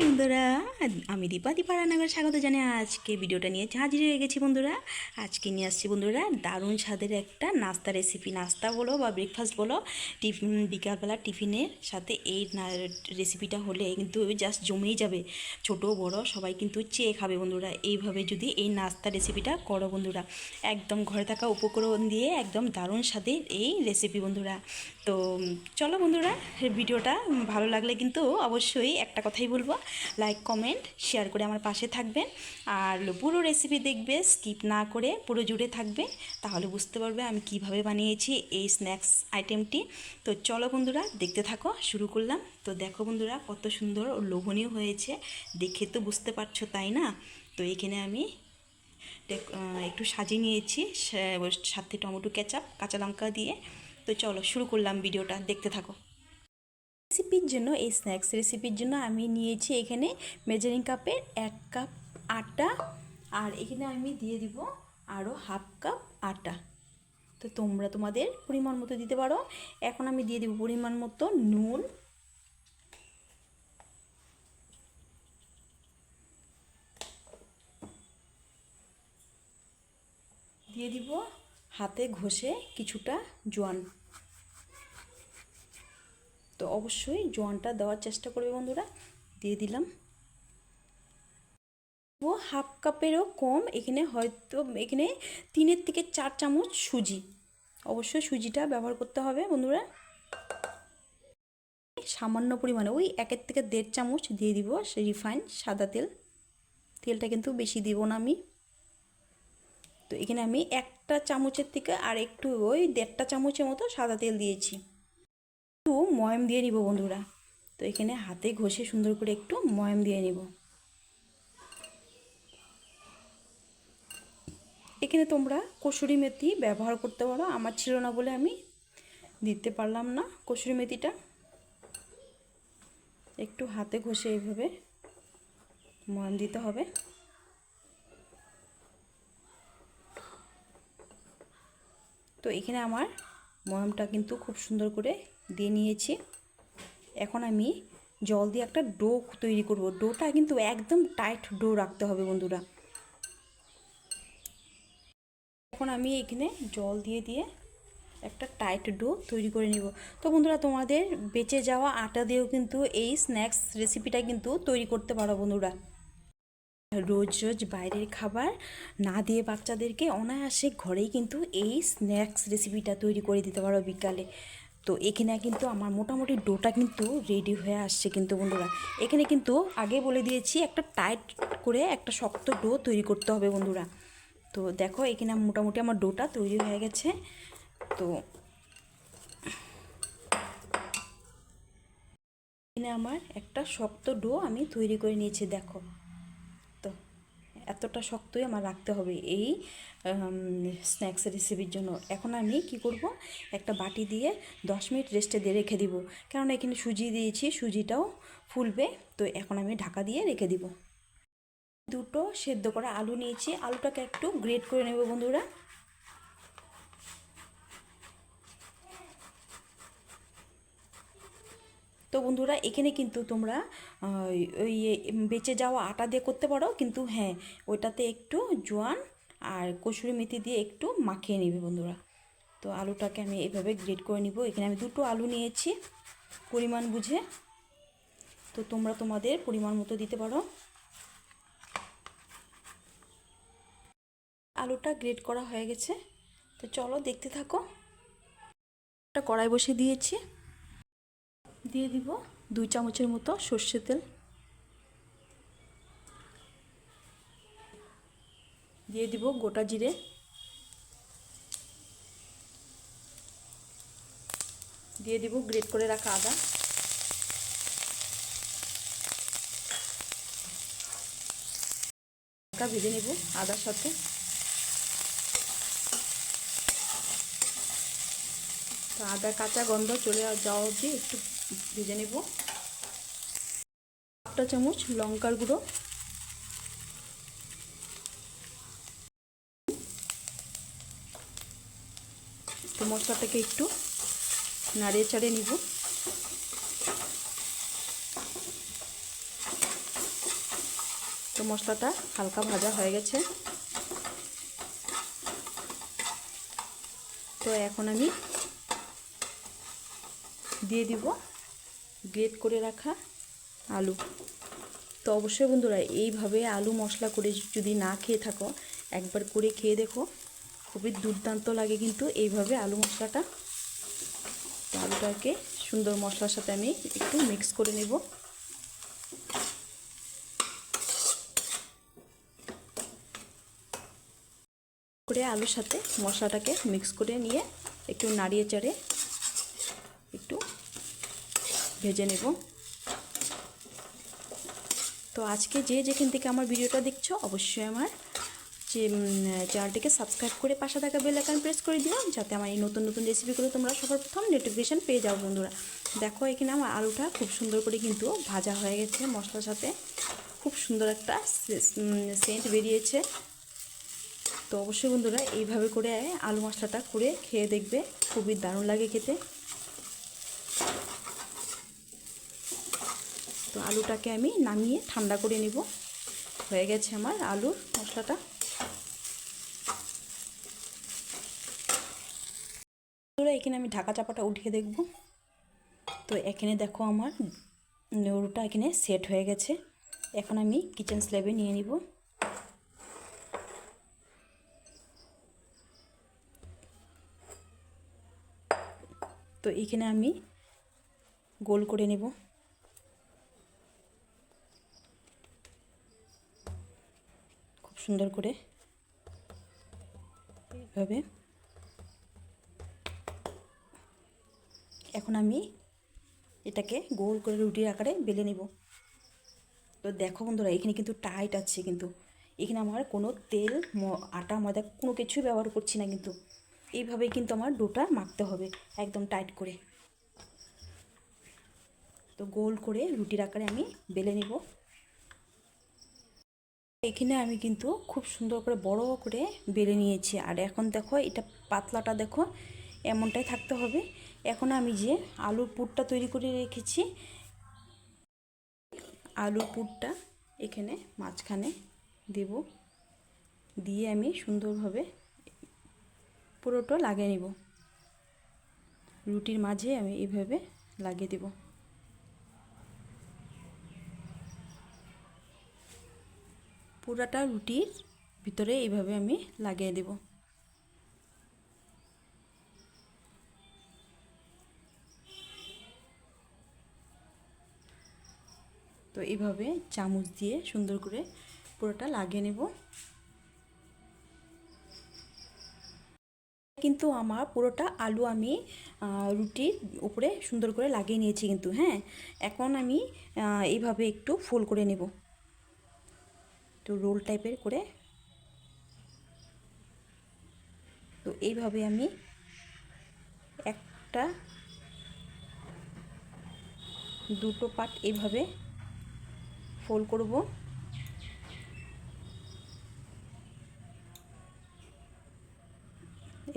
বন্ধুরা আমি দীপা দীপা রান্নাঘর স্বাগত জানাই। আজকে ভিডিওটা নিয়ে হাজির হয়ে গেছি বন্ধুরা। আজকে নিয়ে আসছি বন্ধুরা দারুণ স্বাদের একটা নাস্তা রেসিপি নাস্তা বলো বা ব্রেকফাস্ট বলো, টিফিন, বিকালবেলা টিফিনের সাথে এই রেসিপিটা হলে কিন্তু জাস্ট জমেই যাবে। ছোট, বড়, সবাই কিন্তু চেয়ে খাবে বন্ধুরা। এইভাবে যদি এই নাস্তা রেসিপিটা করো বন্ধুরা। একদম ঘরে থাকা উপকরণ দিয়ে একদম দারুণ স্বাদের এই রেসিপি বন্ধুরা। তো চলো বন্ধুরা ভিডিওটা ভালো লাগলে কিন্তু অবশ্যই একটা কথাই বলব। লাইক কমেন্ট শেয়ার করে আমার পাশে থাকবেন। আর পুরো রেসিপি দেখবে স্কিপ না করে পুরো জুড়ে থাকবে। তাহলে বুঝতে পারবে আমি কীভাবে বানিয়েছি এই স্ন্যাক্স আইটেমটি তো চলো বন্ধুরা, দেখতে থাকো, শুরু করলাম। তো দেখো বন্ধুরা, কত সুন্দর ও লোভনীয় হয়েছে। দেখে তো বুঝতে পারছ, তাই না? তো এখানে আমি একটু সাজিয়ে নিয়েছি সাথে টমেটো কেচাপ কাঁচা লঙ্কা দিয়ে। তো চলো শুরু করলাম ভিডিওটা, দেখতে থাকো। রেসিপির জন্য, এই স্ন্যাক্স রেসিপির জন্য আমি নিয়েছি এখানে মেজারিং কাপের এক কাপ আটা, আর এখানে আমি দিয়ে দিব আরও হাফ কাপ আটা। তো তোমরা তোমাদের পরিমাণ মতো দিতে পারো। এখন আমি দিয়ে দিব পরিমাণ মতো নুন। দিয়ে দিব হাতে ঘষে কিছুটা জোয়ান। তো অবশ্যই জোয়ানটা দেওয়ার চেষ্টা করবে বন্ধুরা। দিয়ে দিলাম। ও হাফ কাপেরও কম, এখানে হয়তো, এখানে তিনের থেকে চার চামচ সুজি। অবশ্যই সুজিটা ব্যবহার করতে হবে বন্ধুরা। সামান্য পরিমাণে, ওই একের থেকে দেড় চামচ দিয়ে দিব রিফাইন সাদা তেল। তেলটা কিন্তু বেশি দিব না আমি। তো এখানে আমি একটা চামচের থেকে আর একটু ওই দেড়টা চামচের মতো সাদা তেল দিয়েছি। একটু ময়ম দিয়ে নিব বন্ধুরা। তো এখানে হাতে ঘষে সুন্দর করে একটু ময়ম দিয়ে নিব। এখানে তোমরা কসুরি মেথি ব্যবহার করতে পারো, আমার ছিল না বলে আমি দিতে পারলাম না কসুরি মেথিটা। একটু হাতে ঘষে এইভাবে ময়ম দিতে হবে। তো এখানে আমার ময়ামটা কিন্তু খুব সুন্দর করে দিয়ে নিয়েছি। এখন আমি জল দিয়ে একটা ডো তৈরি করব। ডোটা কিন্তু একদম টাইট ডো রাখতে হবে বন্ধুরা। এখন আমি এখানে জল দিয়ে দিয়ে একটা টাইট ডো তৈরি করে নিব। তো বন্ধুরা, তোমাদের বেঁচে যাওয়া আটা দিয়েও কিন্তু এই স্ন্যাক্স রেসিপিটা কিন্তু তৈরি করতে পারো বন্ধুরা। রোজ রোজ বাইরের খাবার না দিয়ে বাচ্চাদেরকে অনায়াসে ঘরেই কিন্তু এই স্ন্যাক্স রেসিপিটা তৈরি করে দিতে পারো বিকালে। তো এখানে কিন্তু আমার মোটামুটি ডোটা কিন্তু রেডি হয়ে আসছে কিন্তু বন্ধুরা। এখানে কিন্তু আগে বলে দিয়েছি একটা টাইট করে একটা শক্ত ডো তৈরি করতে হবে বন্ধুরা। তো দেখো এখানে মোটামুটি আমার ডোটা তৈরি হয়ে গেছে। তো এখানে আমার একটা শক্ত ডো আমি তৈরি করে নিয়েছি, দেখো। এতটা শক্তই আমার রাখতে হবে এই স্ন্যাক্স রেসিপির জন্য। এখন আমি কি করব? একটা বাটি দিয়ে দশ মিনিট রেস্টে দিয়ে রেখে দিব। কারণ এখানে সুজি দিয়েছি, সুজিটাও ফুলবে। তো এখন আমি ঢাকা দিয়ে রেখে দিব। দুটো সেদ্ধ করা আলু নিয়েছি। আলুটাকে একটু গ্রেট করে নেব বন্ধুরা। তো বন্ধুরা, এখানে কিন্তু তোমরা ওই বেঁচে যাওয়া আটা দিয়ে করতে পারো। কিন্তু হ্যাঁ ওইটাতে একটু জোয়ান আর কসুরি মেথি দিয়ে একটু মাখিয়ে নেবে বন্ধুরা। তো আলুটাকে আমি এভাবে গ্রেড করে নিব। এখানে আমি দুটো আলু নিয়েছি পরিমাণ বুঝে। তো তোমরা তোমাদের পরিমাণ মতো দিতে পারো। আলুটা গ্রেড করা হয়ে গেছে। তো চলো দেখতে থাকো। একটা কড়াই বসে দিয়েছি। দিয়ে দিব দুই চামচের মতো সর্ষে তেল। দিয়ে দিব গোটা জিরে। দিয়ে দিব গ্রেট করে রাখা আদা। হালকা ভেজে নেব আদার সাথে। আদা কাঁচা গন্ধ চলে যাওয়া অবধি একটু ভেজে নেব। একটা চামচ লঙ্কার গুঁড়ো। তো মশলাটাকে একটু নাড়িয়ে চাড়িয়ে নিব। তো মশলাটা হালকা ভাজা হয়ে গেছে। তো এখন আমি দিয়ে দিব গ্রেট করে রাখা আলু। তো অবশ্যই বন্ধুরা, এইভাবে আলু মশলা করে যদি না খেয়ে থাকো, একবার করে খেয়ে দেখো, খুবই দুর্দান্ত লাগে কিন্তু এইভাবে আলু মশলাটা। তো আলুটাকে সুন্দর মশলার সাথে আমি একটু মিক্স করে নেব। করে আলুর সাথে মশলাটাকে মিক্স করে নিয়ে একটু নাড়িয়ে চাড়ে একটু ভেজে নেব। তো আজকে যে যেখান থেকে আমার ভিডিওটা দেখছ, অবশ্যই আমার যে চ্যানেলটিকে সাবস্ক্রাইব করে পাশে থাকা বেল আইকন প্রেস করে দিও, যাতে আমার এই নতুন নতুন রেসিপিগুলো তোমরা সবার প্রথম নোটিফিকেশান পেয়ে যাও বন্ধুরা। দেখো, এখানে আমার আলুটা খুব সুন্দর করে কিন্তু ভাজা হয়ে গেছে মশলার সাথে। খুব সুন্দর একটা সেন্ট বেরিয়েছে। তো অবশ্যই বন্ধুরা, এইভাবে করে আলু মশলাটা করে খেয়ে দেখবে, খুবই দারুণ লাগে খেতে। আলুটাকে আমি নামিয়ে ঠান্ডা করে নিব। হয়ে গেছে আমার আলুর মশলাটা। এখানে আমি ঢাকা চাপাটা উঠিয়ে দেখব। তো এখানে দেখো আমার নেউরুটা এখানে সেট হয়ে গেছে। এখন আমি কিচেন স্ল্যাবে নিয়ে নিব। তো এখানে আমি গোল করে নেব খুব সুন্দর করে এইভাবে এখন আমি এটাকে গোল করে রুটির আকারে বেলে নেব। তো দেখো বন্ধুরা, এখানে কিন্তু টাইট আছে কিন্তু। এখানে আমার কোনো তেল আটা, ময়দা কোনো কিছুই ব্যবহার করছি না কিন্তু। এইভাবেই কিন্তু আমার ডোটা মাখতে হবে একদম টাইট করে। তো গোল করে রুটির আকারে আমি বেলে নিব। এখানে আমি কিন্তু খুব সুন্দর করে বড় করে বেলে নিয়েছি। আর এখন দেখো, এটা পাতলাটা দেখো, এমনটাই থাকতে হবে। এখন আমি যে আলুর পুরটা তৈরি করে রেখেছি, আলুর পুরটা এখানে মাঝখানে দেব। দিয়ে আমি সুন্দরভাবে পুরোটা লাগিয়ে নিব। রুটির মাঝে আমি এইভাবে লাগিয়ে দেব। পুরাটা রুটির ভিতরে এইভাবে আমি লাগিয়ে দেব। তো এইভাবে চামচ দিয়ে সুন্দর করে পুরোটা লাগিয়ে নেব। কিন্তু আমার পুরোটা আলু আমি রুটির উপরে সুন্দর করে লাগিয়ে নিয়েছি কিন্তু হ্যাঁ। এখন আমি এইভাবে একটু ফোল করে নেব। একটু রোল টাইপের করে। তো এইভাবে আমি একটা, দুটো পার্ট এইভাবে ফোল করব।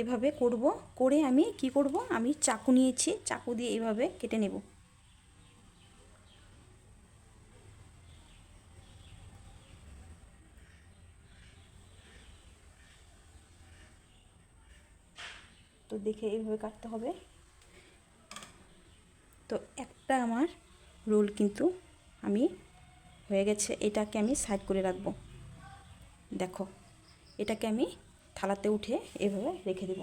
এভাবে করব, করে আমি কি করব, আমি চাকু নিয়েছি, চাকু দিয়ে এভাবে কেটে নেব। তো দেখে এইভাবে কাটতে হবে। তো একটা আমার রোল কিন্তু আমি হয়ে গেছে, এটাকে আমি সাইড করে রাখব। দেখো, এটাকে আমি থালাতে উঠে এভাবে রেখে দেব।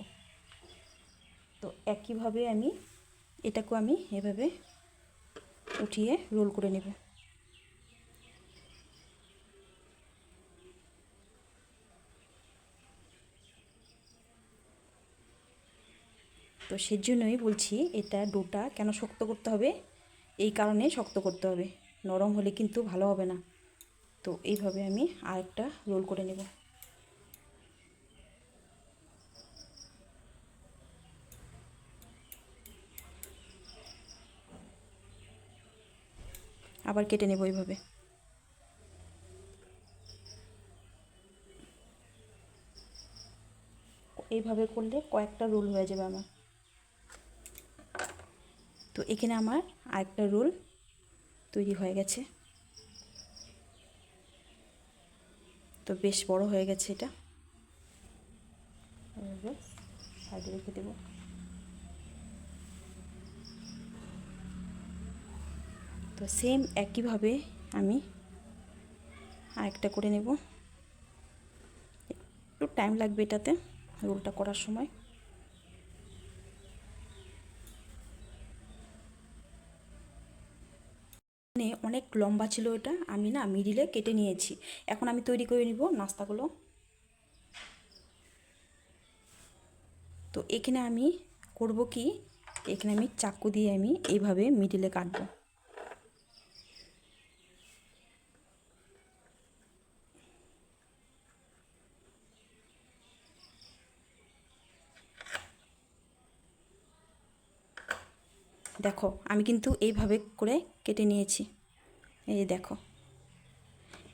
তো একইভাবে আমি এটাকেও আমি এভাবে উঠিয়ে রোল করে নেব। তো সেজন্যই বলছি এটা ডোটা কেন শক্ত করতে হবে? এই কারণে শক্ত করতে হবে। নরম হলে কিন্তু ভালো হবে না। তো এইভাবে আমি আরেকটা রোল করে নেব। আবার কেটে নেব এইভাবে। এইভাবে করলে কয়েকটা রোল হয়ে যাবে আমার। তো এখানে আমার আরেকটা রোল তৈরি হয়ে গেছে। তো বেশ বড় হয়ে গেছে এটা। সাইডে রেখে দেবো। তো সেম একইভাবে আমি আরেকটা করে নেব। একটু টাইম লাগবে এটাতে রোলটা করার সময়। অনেক লম্বা ছিল এটা, আমি না মিডিলে কেটে নিয়েছি। এখন আমি তৈরি করে নিব নাস্তাগুলো। তো এখানে আমি করব কি, এখানে আমি চাকু দিয়ে আমি এইভাবে মিডিলে কাটবো। দেখো, আমি কিন্তু এইভাবে করে কেটে নিয়েছি। এই দেখো।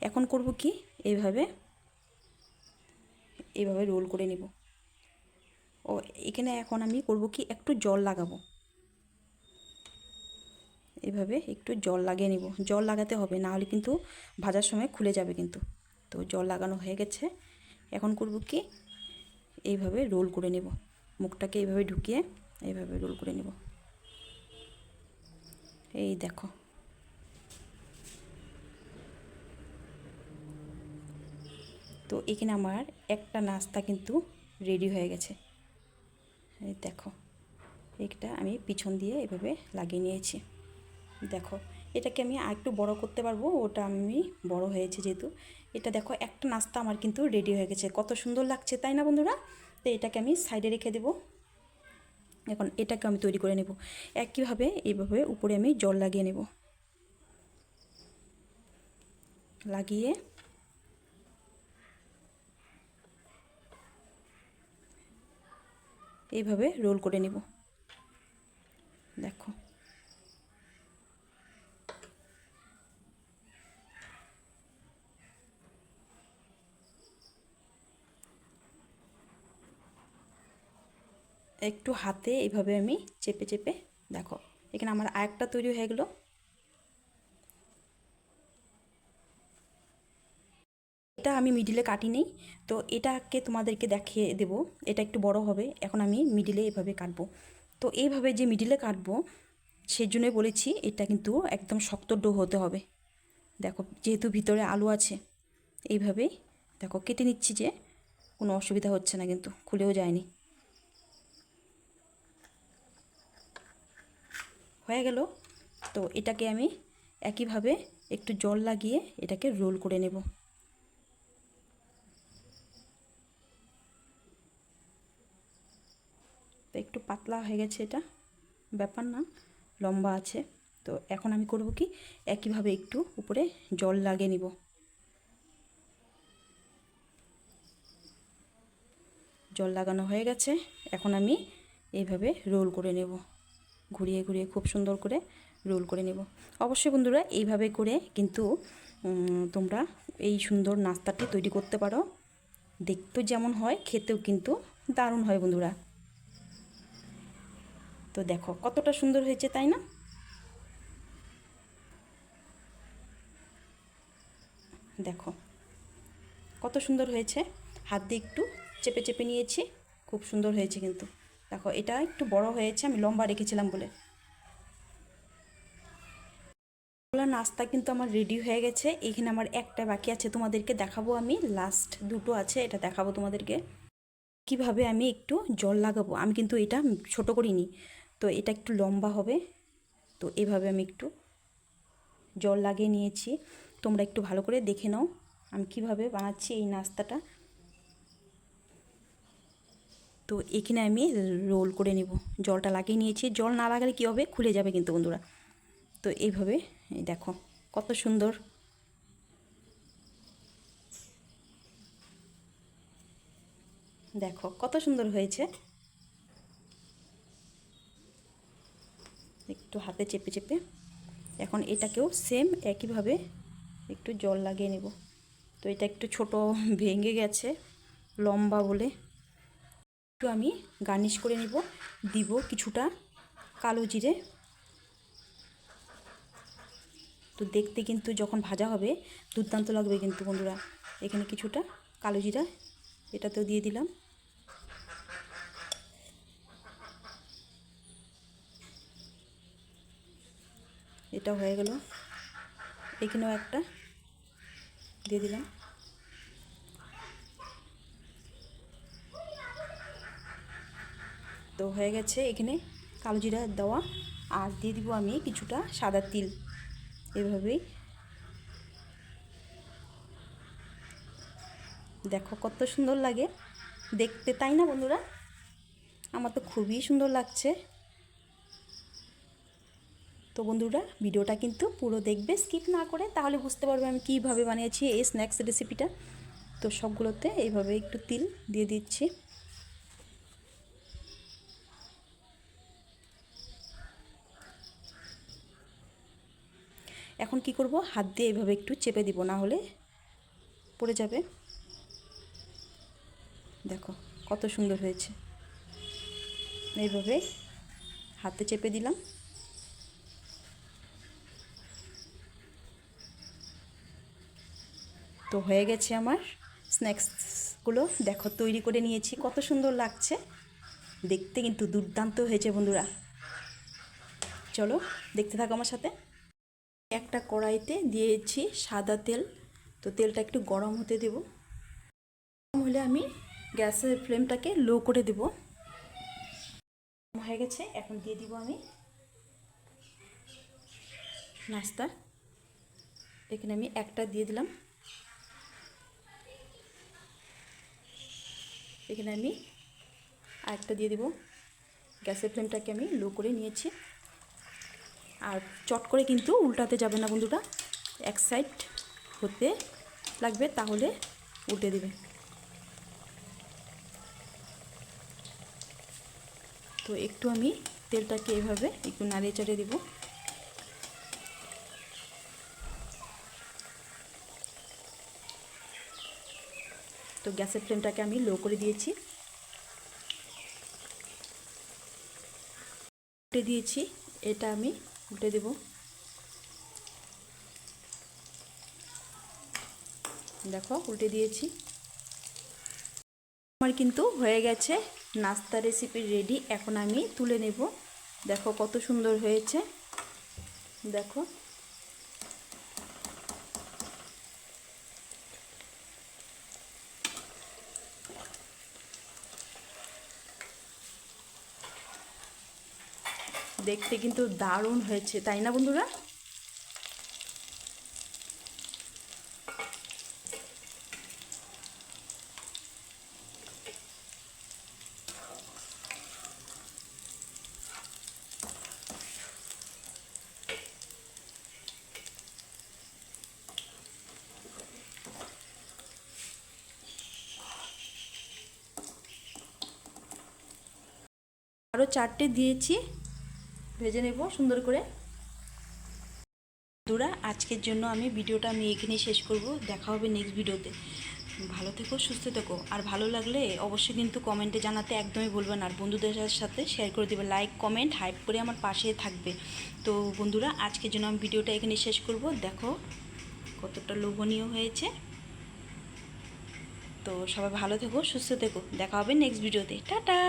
এখন করব কি? এইভাবে এইভাবে রোল করে নিব। ও, এখানে এখন আমি করব কি? একটু জল লাগাবো। এভাবে একটু জল লাগিয়ে নিব। জল লাগাতে হবে, না হলে কিন্তু ভাজার সময় খুলে যাবে কিন্তু। তো জল লাগানো হয়ে গেছে। এখন করব কি? এইভাবে রোল করে নেব। মুখটাকে এইভাবে ঢুকিয়ে এইভাবে রোল করে নেব। এই দেখো। তো এখানে আমার একটা নাস্তা কিন্তু রেডি হয়ে গেছে। দেখো একটা আমি পিছন দিয়ে এভাবে লাগিয়ে নিয়েছি। দেখো, এটাকে আমি আরেকটু বড় করতে পারব, ওটা আমি বড় হয়েছে যেহেতু। এটা দেখো, একটা নাস্তা আমার কিন্তু রেডি হয়ে গেছে। কত সুন্দর লাগছে, তাই না বন্ধুরা? তো এটাকে আমি সাইডে রেখে দেবো। এখন এটাকে আমি তৈরি করে নেব। একইভাবে এইভাবে উপরে আমি জল লাগিয়ে নেব। লাগিয়ে এইভাবে রোল করে নেব। দেখো। একটু হাতে এইভাবে আমি চেপে চেপে, দেখো, এখানে আমার আরেকটা তৈরি হয়ে গেলো। এটা আমি মিডিলে কাটি নেই। তো এটাকে তোমাদেরকে দেখিয়ে দেব, এটা একটু বড় হবে। এখন আমি মিডিলে এভাবে কাটবো। তো এইভাবে যে মিডিলে কাটবো সেই জন্যই বলেছি, এটা কিন্তু একদম শক্ত ডো হতে হবে। দেখো, যেহেতু ভিতরে আলু আছে এইভাবেই দেখো, কেটে নিচ্ছি যে কোনো অসুবিধা হচ্ছে না কিন্তু, খুলেও যায়নি। হয়ে গেল। তো এটাকে আমি একইভাবে একটু জল লাগিয়ে এটাকে রোল করে নেব। একটু পাতলা হয়ে গেছে এটা। ব্যাপার না, লম্বা আছে। তো এখন আমি করব কি, একইভাবে একটু উপরে জল লাগিয়ে নিব। জল লাগানো হয়ে গেছে, এখন আমি এইভাবে রোল করে নেব। ঘুরিয়ে ঘুরিয়ে খুব সুন্দর করে রোল করে নেব। অবশ্যই বন্ধুরা, এইভাবে করে কিন্তু তোমরা এই সুন্দর নাস্তাটি তৈরি করতে পারো। দেখতেও যেমন হয়, খেতেও কিন্তু দারুণ হয় বন্ধুরা। তো দেখো, কতটা সুন্দর হয়েছে, তাই না? দেখো, কত সুন্দর হয়েছে। হাত দিয়ে একটু চেপে চেপে নিয়েছি, খুব সুন্দর হয়েছে কিন্তু। দেখো, এটা একটু বড় হয়েছে, আমি লম্বা রেখেছিলাম বলে। নাস্তা কিন্তু আমার রেডি হয়ে গেছে। এখানে আমার একটা বাকি আছে, তোমাদেরকে দেখাবো আমি। লাস্ট দুটো আছে, এটা দেখাবো তোমাদেরকে। কীভাবে আমি একটু জল লাগাবো? আমি কিন্তু এটা ছোট করিনি। তো এটা একটু লম্বা হবে। তো এভাবে আমি একটু জল লাগিয়ে নিয়েছি। তোমরা একটু ভালো করে দেখে নাও আমি কীভাবে বানাচ্ছি এই নাস্তাটা। তো এখানে আমি রোল করে নেব। জলটা লাগিয়ে নিয়েছি। জল না লাগালে কী হবে? খুলে যাবে কিন্তু বন্ধুরা। তো এইভাবে দেখো কত সুন্দর। দেখো কত সুন্দর হয়েছে। একটু হাতে চেপে চেপে। এখন এটাকেও সেম একইভাবে একটু জল লাগিয়ে নেব। তো এটা একটু ছোট ভেঙে গেছে, লম্বা বলে। একটু আমি গার্নিশ করে নেব, দিব কিছুটা কালো জিরে। তো দেখতে কিন্তু যখন ভাজা হবে, দুর্দান্ত লাগবে কিন্তু বন্ধুরা। এখানে কিছুটা কালো জিরা, এটাতেও দিয়ে দিলাম। এটা হয়ে গেল। এখানেও একটা দিয়ে দিলাম। তো হয়ে গেছে এখানে কালো জিরা দেওয়া। আর দিয়ে দিব আমি কিছুটা সাদা তিল। এভাবেই। দেখো কত সুন্দর লাগে। দেখতে তাই না বন্ধুরা? আমার তো খুবই সুন্দর লাগছে। তো বন্ধুরা, ভিডিওটা কিন্তু পুরো দেখবে স্কিপ না করে, তাহলে বুঝতে পারবে আমি কীভাবে বানিয়েছি এই স্ন্যাক্স রেসিপিটা তো সবগুলোতে এইভাবে একটু তিল দিয়ে দিচ্ছি। এখন কি করব, হাত দিয়ে এইভাবে একটু চেপে দিব, না হলে পড়ে যাবে। দেখো, কত সুন্দর হয়েছে। এইভাবে হাতে চেপে দিলাম। তো হয়ে গেছে আমার। স্ন্যাক্সগুলো দেখো, তৈরি করে নিয়েছি। কত সুন্দর লাগছে। দেখতে কিন্তু দুর্দান্ত হয়েছে বন্ধুরা। চলো, দেখতে থাকো আমার সাথে। একটা কড়াইতে দিয়েছি সাদা তেল। তো তেলটা একটু গরম হতে দেব। গরম হলে আমি গ্যাসের ফ্লেমটাকে লো করে দেব। হয়ে গেছে, এখন দিয়ে দিব আমি নাস্তা। এখানে আমি একটা দিয়ে দিলাম। এখানে আমি আরেকটা দিয়ে দেব। গ্যাসের ফ্লেমটাকে আমি লো করে নিয়েছি। আর চট করে কিন্তু উল্টাতে যাবে না বন্ধুটা এক সাইড হতে লাগবে, তাহলে উল্টে দেবে। তো একটু আমি তেলটাকে এভাবে একটু নাড়িয়ে চাড়িয়ে দেবো। তো গ্যাসের ফ্লেমটাকে আমি লো করে দিয়েছি। উল্টে দিয়েছি, এটা আমি উল্টে দেব। দেখো, উল্টে দিয়েছি। আমার কিন্তু হয়ে গেছে নাস্তা রেসিপি রেডি এখন আমি তুলে নেব। দেখো কত সুন্দর হয়েছে। দেখো। দেখতে কিন্তু দারুণ হয়েছে তাই না বন্ধুরা? আরও চারটে দিয়েছি। ভেজে নেব সুন্দর করে। বন্ধুরা, আজকের জন্য আমি ভিডিওটা আমি এখানেই শেষ করব। দেখা হবে নেক্সট ভিডিওতে। ভালো থেকো, সুস্থ থেকো। আর ভালো লাগলে অবশ্যই কিন্তু কমেন্টে জানাতে একদমই বলবেন আর বন্ধুদের সাথে শেয়ার করে দেবে। লাইক কমেন্ট হাইপ করে আমার পাশে থাকবে। তো বন্ধুরা, আজকের জন্য আমি ভিডিওটা এখানে শেষ করব। দেখো কতটা লোভনীয় হয়েছে। তো সবাই ভালো থেকো, সুস্থ থেকো। দেখা হবে নেক্সট ভিডিওতে। টাটা!